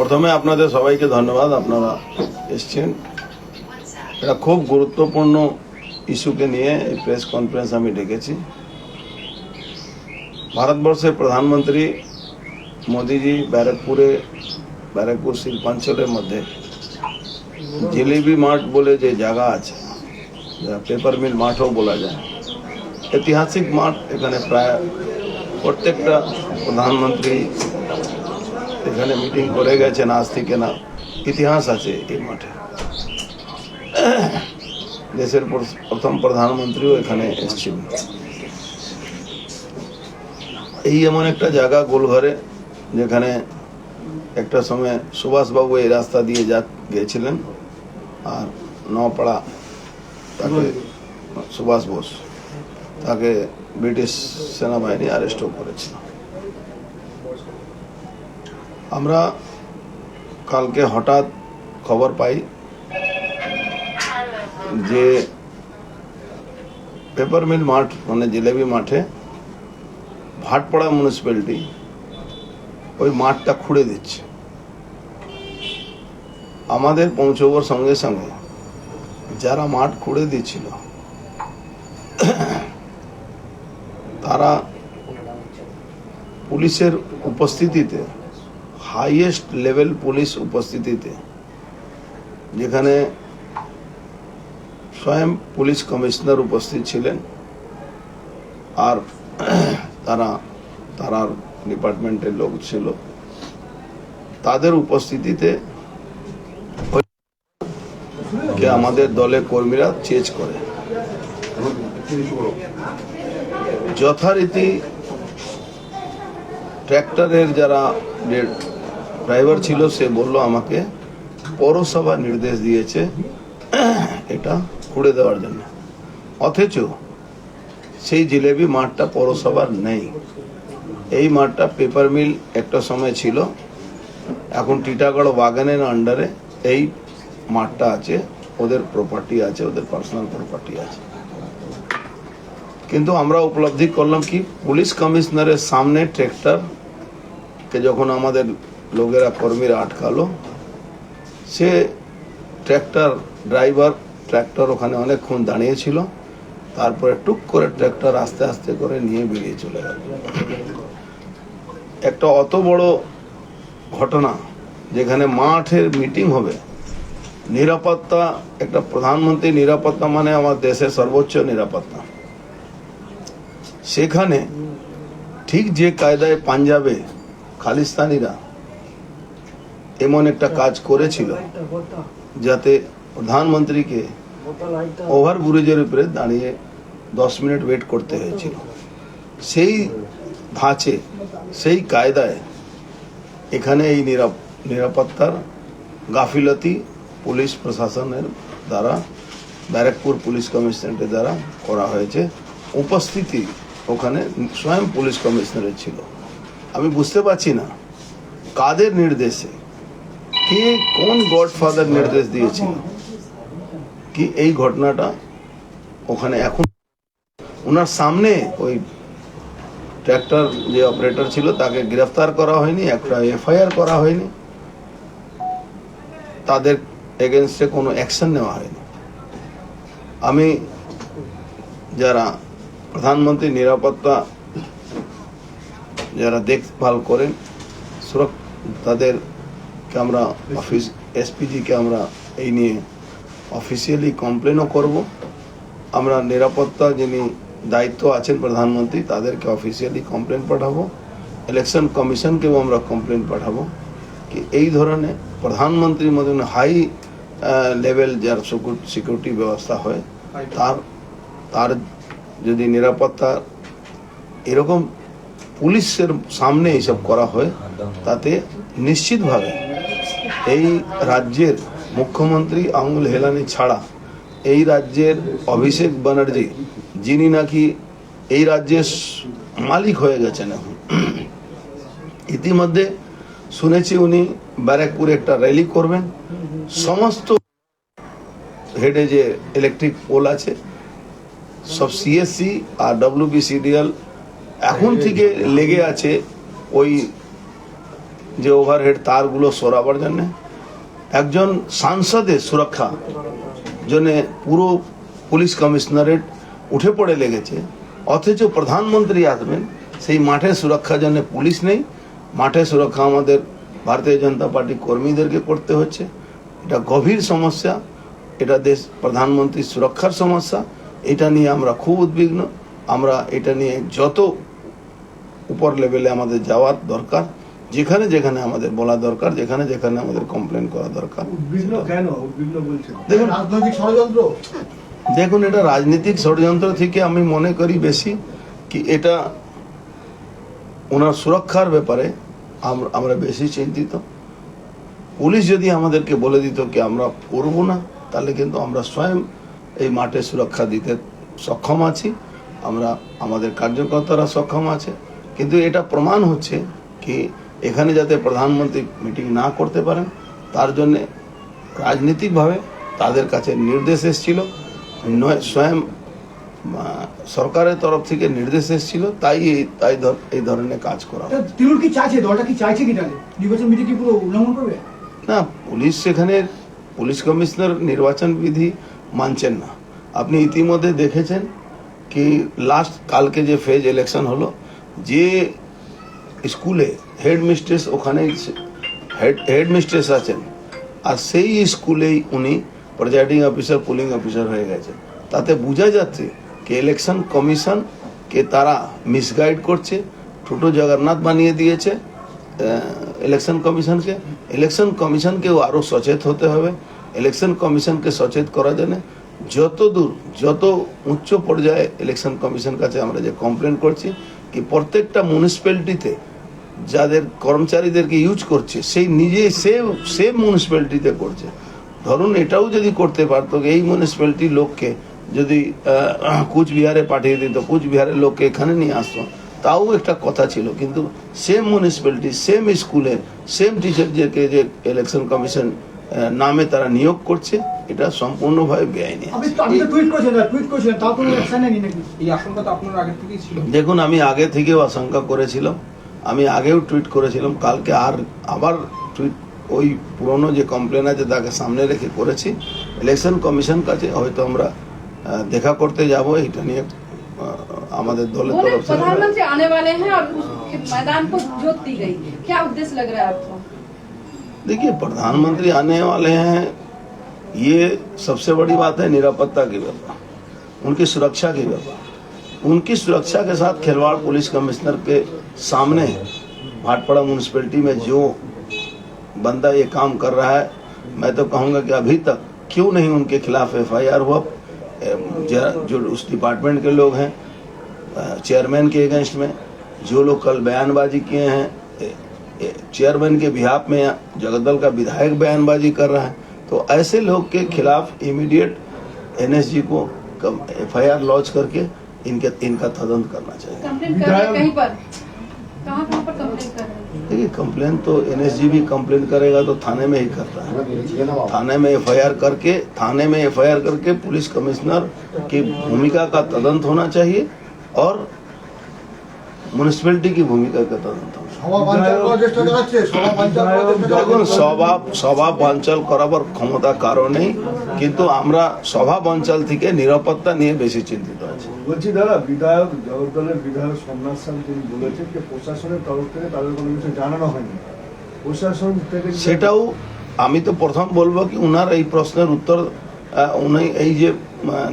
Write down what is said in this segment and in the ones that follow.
প্রথমে আপনাদের সবাইকে ধন্যবাদ, আপনারা এসছেন। এটা খুব গুরুত্বপূর্ণ ইস্যুকে নিয়ে এই প্রেস কনফারেন্স আমি ডেকেছি। ভারতবর্ষের প্রধানমন্ত্রী মোদিজি ব্যারাকপুরে, ব্যারাকপুর শিল্পাঞ্চলের মধ্যে জিলিবি মাঠ বলে যে জায়গা আছে পেপার মিল মাঠও বলা যায়। ঐতিহাসিক মাঠ এখানে প্রায় প্রত্যেকটা প্রধানমন্ত্রী এখানে মিটিং করে গেছেন, আজ থেকে না, ইতিহাস আছে এই মাঠে। দেশের প্রথম প্রধানমন্ত্রীও এখানে এসেছিলেন এই এমন একটা জায়গা গোলঘরে, যেখানে একটা সময় সুভাষবাবু এই রাস্তা দিয়ে যা, গিয়েছিলেন, আর নপাড়া তাকে, সুভাষ বোস, তাকে ব্রিটিশ সেনাবাহিনী অ্যারেস্টও করেছিল। আমরা কালকে হঠাৎ খবর পাই যে পেপার মিল মাঠ মানে জিলেবি মাঠে ভাটপাড়া মিউনিসিপ্যালিটি ওই মাঠটা খুঁড়ে দিচ্ছে। আমাদের পৌঁছবার সঙ্গে সঙ্গে যারা মাঠ খুঁড়ে দিচ্ছিল তারা পুলিশের উপস্থিতিতে হাইয়েস্ট লেভেল পুলিশ উপস্থিতিতে, যেখানে স্বয়ং পুলিশ কমিশনার উপস্থিত ছিলেন আর তারা, তারার ডিপার্টমেন্টের লোক ছিল। তাদের উপস্থিতিতে আমাদের দলে কর্মীরা চেজ করে। যথারীতি ট্র্যাক্টরের যারা ড্রাইভার ছিল, সে বলল, আমাকে পৌরসভা নির্দেশ দিয়েছে, এটা খুঁড়ে দেওয়ার জন্য। অথচ সেই জিলেবি মাঠটা পৌরসভার নেই। এই মাঠটা পেপার মিল একটা সময় ছিল। এখন টিটাগড় বাগানের আন্ডারে এই মাঠটা আছে, ওদের প্রপার্টি আছে, ওদের পার্সোনাল প্রপার্টি আছে। কিন্তু আমরা উপলব্ধি করলাম কি, পুলিশ কমিশনারের সামনে ট্র্যাক্টর কে যখন আমাদের লোকেরা কর্মীরা আটকালো। সে ট্র্যাক্টর ড্রাইভার, ট্র্যাক্টর ওখানে অনেকক্ষণ দাঁড়িয়েছিল। তারপরে টুক করে ট্র্যাক্টর আস্তে আস্তে করে নিয়ে বেরিয়ে চলে গেল। একটা অত বড় ঘটনা, যেখানে মাঠের মিটিং হবে। নিরাপত্তা, একটা প্রধানমন্ত্রী নিরাপত্তা মানে আমার দেশের সর্বোচ্চ নিরাপত্তা। সেখানে ঠিক যে কায়দায় পাঞ্জাবে খালিস্তানিরা এমন একটা কাজ করেছিল যাতে প্রধানমন্ত্রীকে ওভার ব্রিজের উপরে দাঁড়িয়ে দশ মিনিট ওয়েট করতে হয়েছিল। সেই ধাঁচে, সেই কায়দায় এখানে এই নিরাপ- নিরাপত্তার গাফিলতি পুলিশ প্রশাসনের দ্বারা, ব্যারাকপুর পুলিশ কমিশনারেটের দ্বারা করা হয়েছে। উপস্থিতি ওখানে স্বয়ং পুলিশ কমিশনারের ছিল। আমি বুঝতে পারছি না কাদের নির্দেশে কে কোন গডফাদার নির্দেশ দিয়েছিল কি এই ঘটনাটা? ওখানে এখন ওনার সামনে ওই ট্র্যাক্টর যে অপারেটর ছিল, তাকে গ্রেফতার করা হয়নি, একটা এফআইআর করা হয়নি। তাদের এগেনস্টে কোনো অ্যাকশন নেওয়া হয়নি। আমি যারা প্রধানমন্ত্রী নিরাপত্তা যারা দেখভাল করেন সুরক্ষ তাদেরকে আমরা অফিস এসপিজিকে আমরা এই নিয়ে অফিসিয়ালি কমপ্লেনও করব। আমরা নিরাপত্তা যিনি দায়িত্ব আছেন প্রধানমন্ত্রী, তাদেরকে অফিসিয়ালি কমপ্লেন পাঠাবো। ইলেকশন কমিশনকেও আমরা কমপ্লেন পাঠাবো। কি এই ধরনের প্রধানমন্ত্রীর মতন হাই লেভেল যার সিকিউরিটি ব্যবস্থা হয়, তার তার যদি নিরাপত্তা এরকম পুলিশের সামনে এইসব করা হয়, তাতে নিশ্চিতভাবে এই রাজ্যের মুখ্যমন্ত্রী আঙুল হেলানি ছাড়া এই রাজ্যের অভিষেক ব্যানার্জি যিনি নাকি এই রাজ্যের মালিক হয়ে গেছেন এখন। ইতিমধ্যে শুনেছি উনি ব্যারাকপুরে একটা র্যালি করবেন। সমস্ত হেডে যে ইলেকট্রিক পোল আছে সব সিএসসি আর ডব্লিউবিসিডিএল এখন থেকে লেগে আছে ওই যে ওভারহেড তারগুলো সরাবার জন্যে। একজন সাংসদের সুরক্ষা জন্যে পুরো পুলিশ কমিশনারেট উঠে পড়ে লেগেছে। অথচ প্রধানমন্ত্রী আসবেন, সেই মাঠে সুরক্ষার জন্য পুলিশ নেই। মাঠে সুরক্ষা আমাদের ভারতীয় জনতা পার্টি কর্মীদেরকে করতে হচ্ছে। এটা গভীর সমস্যা, এটা দেশ প্রধানমন্ত্রীর সুরক্ষার সমস্যা, এটা নিয়ে আমরা খুব উদ্বিগ্ন। আমরা এটা নিয়ে যত উপর লেভেলে আমাদের যাওয়ার দরকার যেখানে যেখানে আমাদের বলা দরকার যেখানে যেখানে আমাদের কমপ্লেন করা দরকার। দেখুন রাজনৈতিক ষড়যন্ত্র। দেখুন এটা রাজনৈতিক ষড়যন্ত্র থেকে আমি মনে করি বেশি কি এটা ওনার সুরক্ষার ব্যাপারে আমরা বেশি চিন্তিত। পুলিশ যদি আমাদেরকে বলে দিত কি আমরা করব না তাহলে কিন্তু আমরা স্বয়ং এই মাঠে সুরক্ষা দিতে সক্ষম আছি। আমরা আমাদের কার্যকর্তারা সক্ষম আছে। কিন্তু এটা প্রমাণ হচ্ছে কি এখানে যাতে প্রধানমন্ত্রী মিটিং না করতে পারেন তার জন্যে রাজনীতিকভাবে তাদের কাছে নির্দেশ এসেছিল। নয় স্বয়ং সরকারের তরফ থেকে নির্দেশ এসেছিল তাই এই তাই এই ধরনের কাজ করা। তৃণমূল কি চাইছে? দলটা কি চাইছে কি তাহলে? নির্বাচন বিধি কি পুরো উল্লঙ্ঘন করবে? না পুলিশ সেখানে পুলিশ কমিশনার নির্বাচন বিধি মানছেন না। আপনি ইতিমধ্যে দেখেছেন কি লাস্ট কালকে যে ফেজ ইলেকশন হলো যে স্কুলে হেড মিস্ট্রেস ওখানে হেড আছেন। আর সেই স্কুলেই উনি প্রেজাইডিং অফিসার পুলিং অফিসার হয়ে গেছে তাতে বোঝা যাচ্ছে কি ইলেকশন কমিশন কে তারা মিসগাইড করছে ছোট জগন্নাথ বানিয়ে দিয়েছে ইলেকশন কমিশনকে ইলেকশন কমিশনকেও আরও সচেত হতে হবে। ইলেকশন কমিশনকে সচেত করার জন্য যত দূর যত উচ্চ পর্যায়ে ইলেকশন কমিশন কাছে আমরা যে কমপ্লেন করছি, কি প্রত্যেকটা মিউনিসিপ্যালিটিতে যাদের কর্মচারীদেরকে ইউজ করছে সেই নিজে সেম সেম মিউনিসিপ্যালিটিতে করছে। ধরুন এটাও যদি করতে পারতো এই মিউনিসিপ্যালিটি লোককে যদি কুচবিহারে পাঠিয়ে দিত কুচবিহারের লোককে এখানে নিয়ে আসতো তাও একটা কথা ছিল। কিন্তু সেম মিউনিসিপ্যালিটি সেম স্কুলে সেম টিচারদেরকে যে ইলেকশন কমিশন নামে তারা নিয়োগ করছে এটা সম্পূর্ণভাবে বেআইনি ছিল। দেখুন আমি আগে থেকেও আশঙ্কা করেছিলাম। আমি আগেও টুইট করেছিলাম কালকে আর আবার টুইট ওই পুরনো যে কমপ্লেন আছে তাকে সামনে রেখে করেছি ইলেকশন কমিশন কাছে হয়তো আমরা আহ, দেখা করতে যাব এটা নিয়ে আহ, আমাদের দলের बोले তরফ থেকে प्रधानमंत्री आने वाले हैं और उस मैदान को जोत दी गई क्या उद्देश्य लग रहा है आपको देखिए प्रधानमंत्री आने वाले हैं ये सबसे बड़ी बात है निरापत्ता की व्यापार उनकी सुरक्षा की व्यापार उनकी सुरक्षा के साथ खिलवाड़ पुलिस कमिश्नर के सामने भाटपाड़ा म्यूनसिपैलिटी में जो बंदा ये काम कर रहा है, मैं तो कहूँगा कि अभी तक क्यों नहीं उनके खिलाफ एफआईआर हुआ? जो उस डिपार्टमेंट के लोग हैं चेयरमैन के अगेंस्ट में, जो लोग कल बयानबाजी किए हैं चेयरमैन के बिहाफ में जगदल का विधायक बयानबाजी कर रहा है तो ऐसे लोग के खिलाफ इमीडिएट एनएसजी को एफआईआर लॉन्च करके इनके, इनका तदंत करना चाहिए। देखिए कंप्लेन तो एनएसजी भी कंप्लेन करेगा तो थाने में ही करता है। थाने में एफ़ आई आर करके, थाने में एफ़ आई आर करके पुलिस कमिश्नर की भूमिका का तदंत होना चाहिए और म्यूनिसपैलिटी की भूमिका का तदंत দেখুন সভা সভা বঞ্চাল করাবার ক্ষমতা কারণে কিন্তু আমরা সভা বঞ্চাল থেকে নিরাপত্তা নিয়ে বেশি চিন্তিত আছি। বলছি দাদা বিধায়ক জগদ্দলের বিধায়ক সোমনাথ সাল তিনি বলেছেন যে প্রশাসনের তরফ থেকে তাদের কোনো কিছু জানানো হয়নি। প্রশাসন থেকে সেটাও আমি তো প্রথম বলব কি উনার এই প্রশ্নের উত্তর উনি এই যে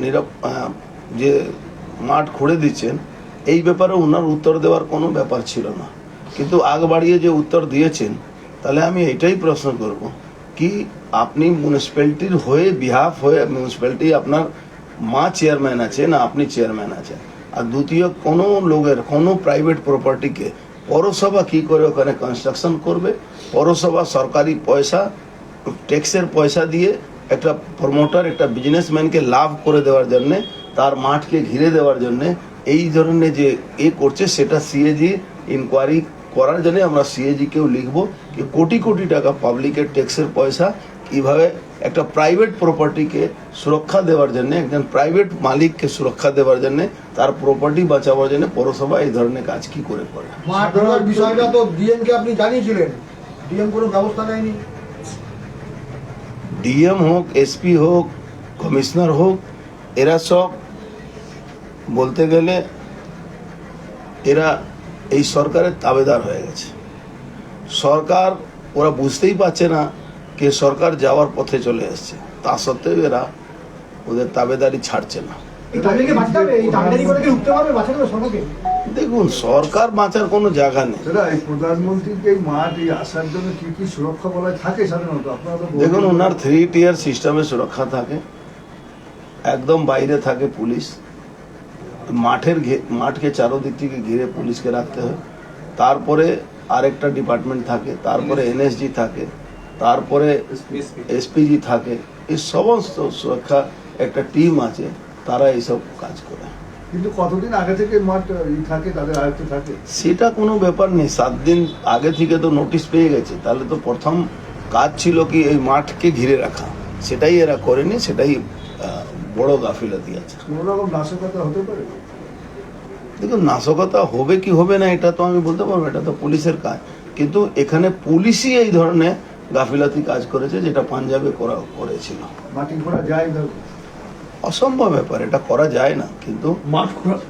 নিরাপ যে মাঠ খুঁড়ে দিচ্ছেন এই ব্যাপারে উনার উত্তর দেওয়ার কোনো ব্যাপার ছিল না। কিন্তু আগ বাড়িয়ে যে উত্তর দিয়েছেন, তাহলে আমি এটাই প্রশ্ন করব। কি আপনি মিউনিসিপ্যালিটির হয়ে বিহাফ হয়ে মিউনিসিপ্যালিটি আপনার মা চেয়ারম্যান আছে না আপনি চেয়ারম্যান আছেন? আর দ্বিতীয়, কোনো লোকের, কোনো প্রাইভেট প্রপার্টিকে পৌরসভা কি করে ওখানে কনস্ট্রাকশন করবে? পৌরসভা সরকারি পয়সা ট্যাক্সের পয়সা দিয়ে একটা প্রমোটার একটা বিজনেসম্যানকে লাভ করে দেওয়ার জন্য, তার মাঠকে ঘিরে দেওয়ার জন্য, এই ধরনের যে এ করছে, সেটা সিএজি ইনকোয়ারি করার জন্য আমরা সিএজি কেও লিখব কি কোটি কোটি টাকা পাবলিকের ট্যাক্সের পয়সা কীভাবে একটা প্রাইভেট প্রপার্টিকে সুরক্ষা দেওয়ার জন্য একজন প্রাইভেট মালিককে সুরক্ষা দেওয়ার জন্য তার প্রপার্টি বাঁচাবার জন্য পৌরসভা এই ধরনের কাজ কি করে করে? বিষয়টা তো ডিএমকে আপনি জানিয়েছিলেন। ডিএম কোনো ব্যবস্থা নেয়নি। ডিএম হোক এসপি হোক কমিশনার হোক এরা সব বলতে গেলে এরা এই সরকারের তাবেদার হয়ে গেছে। সরকার ওরা বুঝতেই পারছে না কে সরকার যাওয়ার পথে চলে এসছে। তা সত্ত্বেও এরা ওদের তাবেদারি ছাড়ছে না। দেখুন সরকার বাঁচার কোনো জায়গা নেই। দাদা এই প্রধানমন্ত্রীকে এই মাঠ এই আসার জন্য কি কি সুরক্ষা বলা থাকে সাধারণত? আপনারা তো বলবেন। দেখুন ওনার থ্রি টিয়ার সিস্টেমে সুরক্ষা থাকে। একদম বাইরে থাকে পুলিশ। মাঠের ঘে- মাঠকে চারোদিক থেকে ঘিরে পুলিশকে রাখতে হয়। তারপরে আরেকটা ডিপার্টমেন্ট থাকে তারপরে এনএসজি থাকে তারপরে এসপিজি থাকে এই সমস্ত সুরক্ষা একটা টিম আছে তারা এইসব কাজ করে। কিন্তু কতদিন আগে থেকে মাঠ ই থাকে তাদের আয়ত্তে থাকে? সেটা কোনো ব্যাপার নেই সাত দিন আগে থেকে তো নোটিশ পেয়ে গেছে তাহলে তো প্রথম কাজ ছিল কি এই মাঠকে ঘিরে রাখা। সেটাই এরা করেনি সেটাই বড় গাফিলতি আছে। দেখুন নাশকতা হবে কি হবে না এটা তো আমি বলতে পারব এটা তো পুলিশের কাজ। কিন্তু এখানে পুলিশই এই ধরনের গাফিলতি কাজ করেছে যেটা পাঞ্জাবে করা করেছিল। মাটি ঘোরা যায় অসম্ভব ব্যাপার এটা করা যায় না কিন্তু মাঠ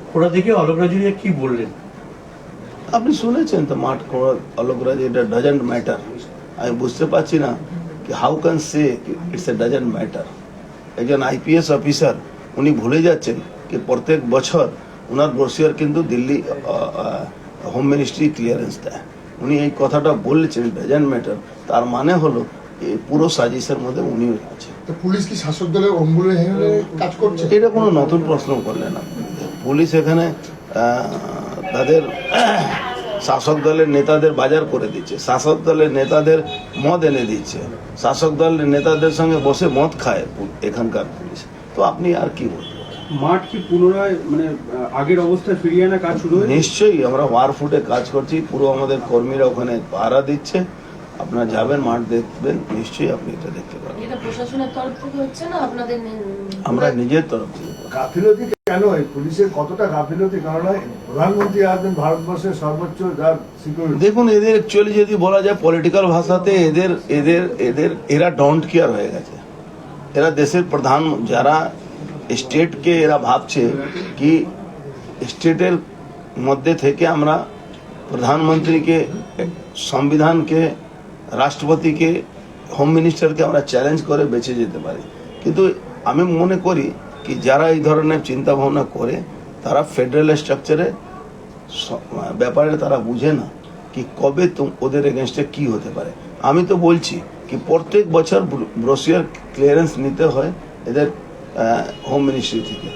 খোলা দেখে অলোক রাজুরিয়া কি বললেন? আপনি শুনেছেন তো মাঠ খোঁড়া অলোকরাজ এটা ডাজেন্ট ম্যাটার আমি বুঝতে পারছি না কি how can say it's a doesn't matter একজন আইপিএস অফিসার উনি ভুলে যাচ্ছেন যে প্রত্যেক বছর ওনার ব্রোসিয়ার কিন্তু দিল্লি হোম মিনিস্ট্রি ক্লিয়ারেন্স দেয়। উনি এই কথাটা বলেছেন ডাজেন্ট ম্যাটার তার মানে হলো পুরো সাজিসের মধ্যে উনিও আছে। পুলিশ কি শাসক দলের অম্বুলে কাজ করছে? এটা কোনো নতুন প্রশ্ন করলেন আপনি। পুলিশ এখানে তাদের শাসক দলের নেতাদের বাজার করে দিচ্ছে শাসক দলের নেতাদের মদ এনে দিচ্ছে শাসক দলের নেতাদের সঙ্গে বসে মদ খায় এখানকার পুলিশ। তো আপনি আর কি বলবেন? মাঠ কি পুনরায় মানে আগের অবস্থায় ফিরিয়ে আনা কাজ শুরু নিশ্চয়ই আমরা ওয়ার ফুটে কাজ করছি পুরো আমাদের কর্মীরা ওখানে পাহারা দিচ্ছে। আপনারা যাবেন মাঠ দেখবেন নিশ্চয়ই আপনি এটা দেখতে পাবেন। এটা প্রশাসনের তরফ থেকে হচ্ছে না আপনাদের আমরা নিজের তরফ থেকে। কেন পুলিশের কতটা গাফিলতি? কেননা প্রধানমন্ত্রী আসবেন ভারতবর্ষের সর্বোচ্চ যার সিকিউরিটি দেখুন, এদের অ্যাকচুয়ালি যদি বলা যায় পলিটিক্যাল ভাষাতে এদের এদের এদের, এরা ডোন্ট কেয়ার হয়ে গেছে। এরা দেশের প্রধান, যারা স্টেটকে এরা ভাবছে কি স্টেটের মধ্যে থেকে আমরা প্রধানমন্ত্রীকে, সংবিধানকে, রাষ্ট্রপতিকে হোম মিনিস্টারকে আমরা চ্যালেঞ্জ করে বেঁচে যেতে পারি। কিন্তু আমি মনে করি কি যারা এই ধরনের চিন্তা ভাবনা করে, তারা ফেডারেল স্ট্রাকচারে ব্যাপারে তারা বুঝে না কি কবে ওদের এগেনস্টে কি হতে পারে। আমি তো বলছি কি প্রত্যেক বছর ব্রোসিয়ার ক্লিয়ারেন্স নিতে হয় এদের হোম মিনিস্ট্রি থেকে।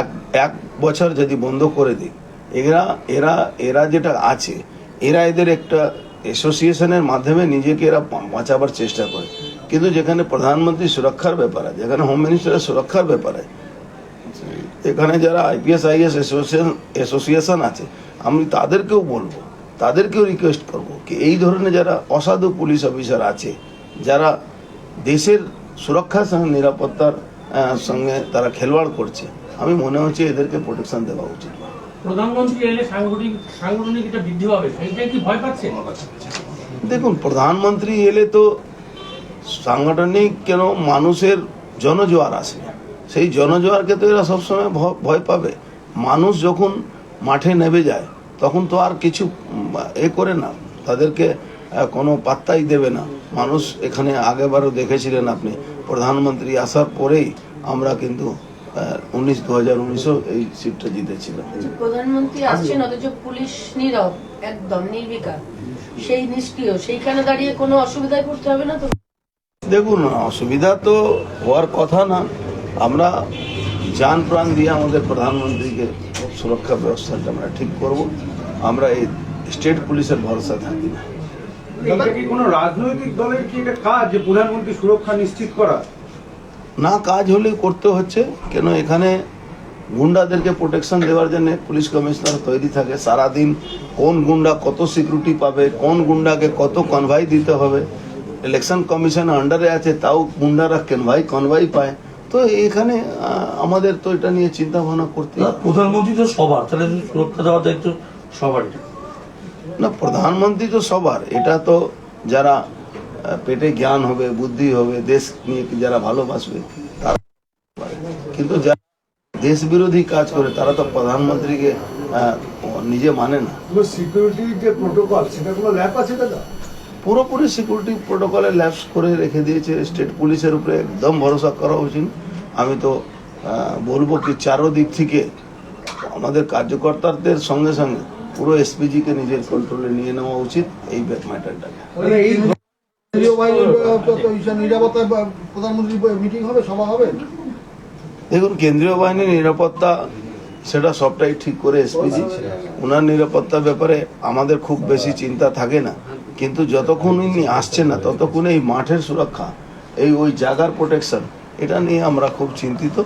এক এক বছর যদি বন্ধ করে দিই, এরা এরা এরা যেটা আছে, এরা এদের একটা অ্যাসোসিয়েশনের মাধ্যমে নিজেকে এরা বাঁচাবার চেষ্টা করে। কিন্তু যেখানে প্রধানমন্ত্রী সুরক্ষার ব্যাপারে যেখানে হোম মিনিস্টারের সুরক্ষার ব্যাপারে এখানে যারা আইপিএস আইএস অ্যাসোসিয়েশন অ্যাসোসিয়েশন আছে আমি তাদেরকেও বলব তাদেরকেও রিকোয়েস্ট করব কি এই ধরনের যারা অসাধু পুলিশ অফিসার আছে যারা দেশের সুরক্ষার সঙ্গে নিরাপত্তার সঙ্গে তারা খেলোয়াড় করছে আমি মনে হচ্ছে এদেরকে প্রোটেকশন দেওয়া উচিত। প্রধানমন্ত্রী এলে সাংগঠনিক সাংগঠনিকতা বৃদ্ধি পাবে সেইটাই কি ভয় পাচ্ছে? দেখুন প্রধানমন্ত্রী এলে তো সাংগঠনিক কেন মানুষের জনজোয়ার আসবে? সেই জনজোয়ারকে তো এরা সবসময় ভয় পাবে। মানুষ যখন মাঠে নেমে যায় তখন তো আর কিছু এ করে না। তাদেরকে কোনো পাত্তাই দেবে না। মানুষ এখানে আগেবারও দেখেছিলেন আপনি প্রধানমন্ত্রী আসার পরেই আমরা কিন্তু উনিশ দু হাজার উনিশও এই সিটটা জিতেছিলাম। প্রধানমন্ত্রী আসছেন অথচ পুলিশ নীরব একদম নির্বিকার। সেই নিষ্ক্রিয় সেইখানে দাঁড়িয়ে কোনো অসুবিধায় পড়তে হবে না তো? দেখুন অসুবিধা তো হওয়ার কথা না। আমরা যান প্রাণ দিয়ে আমাদের প্রধানমন্ত্রীকে সুরক্ষা ব্যবস্থাটা আমরা ঠিক করব। আমরা এই স্টেট পুলিশের ভরসা থাকি না। কোনো রাজনৈতিক দলের কি এটা কাজ যে প্রধানমন্ত্রী সুরক্ষা নিশ্চিত করা? না কাজ হলে করতে হচ্ছে কেন এখানে গুন্ডাদেরকে প্রোটেকশন দেওয়ার জন্য পুলিশ কমিশনার তৈরি থাকে। সারাদিন কোন গুন্ডা কত সিকিউরিটি পাবে কোন গুন্ডাকে কত কনভাই দিতে হবে। ইলেকশন কমিশন আন্ডারে আছে তাও গুন্ডারা কনভাই কনভাই পায়। তো এখানে আমাদের তো এটা নিয়ে চিন্তা ভাবনা করতে হবে। প্রধানমন্ত্রী তো সবার তাহলে সুরক্ষা দেওয়ার দায়িত্ব সবারই। না প্রধানমন্ত্রী তো সবার এটা তো যারা পেটে জ্ঞান হবে বুদ্ধি হবে দেশ নিয়ে যারা ভালোবাসবে তারা কিন্তু যারা দেশ বিরোধী কাজ করে তারা তো প্রধানমন্ত্রীকে আহ, নিজে মানে না। সিকিউরিটির যে প্রোটোকল সেটা কোনো ল্যাপ আছে দাদা? পুরোপুরি সিকিউরিটি প্রোটোকলে ল্যাপস করে রেখে দিয়েছে স্টেট পুলিশের উপরে। একদম ভরসা করা উচিত। আমি তো বলব কি চারো দিক থেকে আমাদের কার্যকর্তাদের সঙ্গে সঙ্গে পুরো এসপিজি কে নিজের কন্ট্রোলে নিয়ে নেওয়া উচিত এই ম্যাটারটাকে দেখুন কেন্দ্রীয় বাহিনীর নিরাপত্তা সেটা সবটাই ঠিক করে এসপিজি ওনার নিরাপত্তার ব্যাপারে আমাদের খুব বেশি চিন্তা থাকে না। কিন্তু যতক্ষণ উনি আসছেন না ততক্ষণ এই মাঠের সুরক্ষা এই ওই জায়গার প্রোটেকশন এটা নিয়ে আমরা খুব চিন্তিত।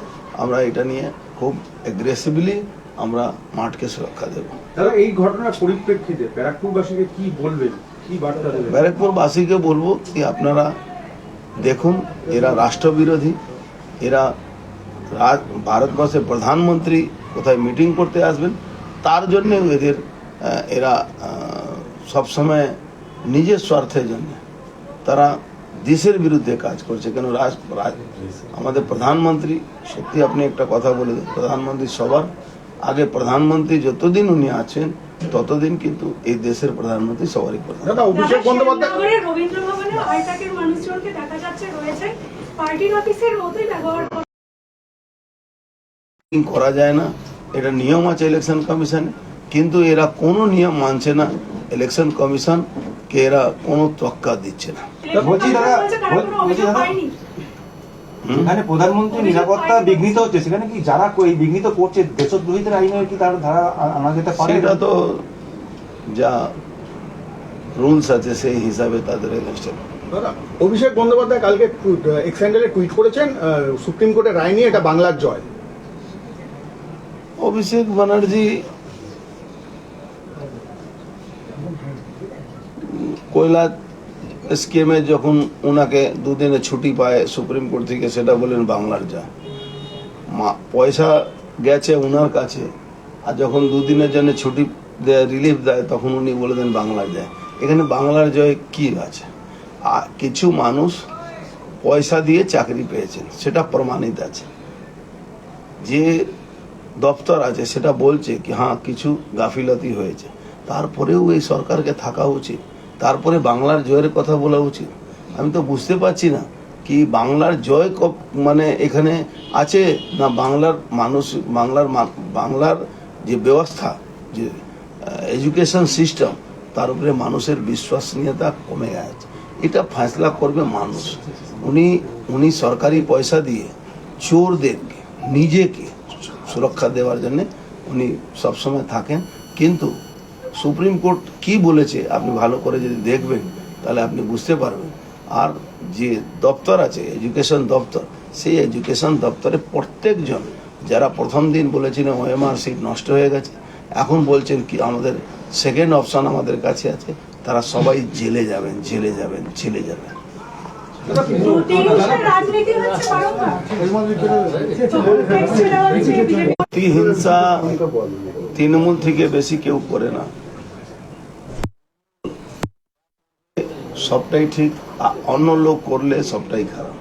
আমরা এটা নিয়ে খুব অ্যাগ্রেসিভলি আমরা মাঠকে সুরক্ষা দেব। দাদা এই ঘটনার পরিপ্রেক্ষিতে ব্যারাকপুরবাসীকে কি বলবেন? কি বার্তা দেবেন? ব্যারাকপুরবাসীকে বলব কি আপনারা দেখুন এরা রাষ্ট্রবিরোধী এরা ভারতবর্ষের প্রধানমন্ত্রী কোথায় মিটিং করতে আসবেন তার জন্য এদের এরা সবসময় নিজের স্বার্থের জন্য। তারা দেশের বিরুদ্ধে কাজ করছে। কেন রাজ রাজ- আমাদের প্রধানমন্ত্রী সত্যি আপনি একটা কথা বলে দেন প্রধানমন্ত্রী সবার আগে প্রধানমন্ত্রী যতদিন উনি আছেন ততদিন কিন্তু এই দেশের প্রধানমন্ত্রী সবারই প্রধান। দাদা অভিষেক বন্দ্যোপাধ্যায় রবীন্দ্র ভবনে আয়টাকের মানুষজনকে দেখা যাচ্ছে রয়েছে। পার্টির অফিসের মতোই ব্যবহার করা করা যায় না। এটা নিয়ম আছে ইলেকশন কমিশনে। কিন্তু এরা কোনো নিয়ম মানছে না। ইলেকশন কমিশন কে এরা কোনো তক্কা দিচ্ছে না। বলছি দাদা, বলছে দাদা, প্রধানমন্ত্রী নিরাপত্তা বিঘ্নিত হচ্ছে সেখানে কি যারা এই বিঘ্নিত করছে দেশদ্রোহিতের আইনে কি তার ধারা আনা যেতে পারে? সেটা তো যা রুলস আছে সেই হিসাবে তাদের অভিষেক বন্দ্যোপাধ্যায় কালকে এক্স হ্যান্ডেলে টুইট করেছেন সুপ্রিম কোর্টের রায় নিয়ে এটা বাংলার জয়। অভিষেক ব্যানার্জি কয়লা স্কিমে যখন ওনাকে দুদিনে ছুটি পায় সুপ্রিম কোর্ট থেকে, সেটা বলেন বাংলার যা। মা- পয়সা গেছে ওনার কাছে, আর যখন দুদিনের জন্য ছুটি দেয় রিলিফ দেয়, তখন উনি বলে দেন বাংলার জয় এখানে বাংলার জয় কি আছে? আর কিছু মানুষ পয়সা দিয়ে চাকরি পেয়েছেন, সেটা প্রমাণিত আছে। যে দপ্তর আছে, সেটা বলছে কি হ্যাঁ কিছু গাফিলতি হয়েছে। তারপরেও এই সরকারকে থাকা উচিত। তারপরে বাংলার জয়ের কথা বলা উচিত। আমি তো বুঝতে পারছি না কি বাংলার জয় মানে এখানে আছে না বাংলার মানুষ, বাংলার বাংলার যে ব্যবস্থা, যে এডুকেশন সিস্টেম তার উপরে মানুষের বিশ্বসনীয়তা কমে গেছে। এটা ফেসলা করবে মানুষ। উনি উনি সরকারি পয়সা দিয়ে চোরদেরকে, নিজেকে সুরক্ষা দেওয়ার জন্য উনি সবসময় থাকেন। কিন্তু সুপ্রিম কোর্ট কি বলেছে আপনি ভালো করে যদি দেখবেন তাহলে আপনি বুঝতে পারবেন। আর যে দপ্তর আছে এডুকেশন দপ্তর সেই এডুকেশন দপ্তরে প্রত্যেকজন যারা প্রথম দিন বলেছিলেন ওএমআর সিট নষ্ট হয়ে গেছে এখন বলছেন কি আমাদের সেকেন্ড অপশান আমাদের কাছে আছে তারা সবাই জেলে যাবেন জেলে যাবেন জেলে যাবেন। প্রতিহিংসার তৃণমূল থেকে বেশি কেউ করে না। সবটাই ঠিক অন্য লোক করলে সবটাই খারাপ।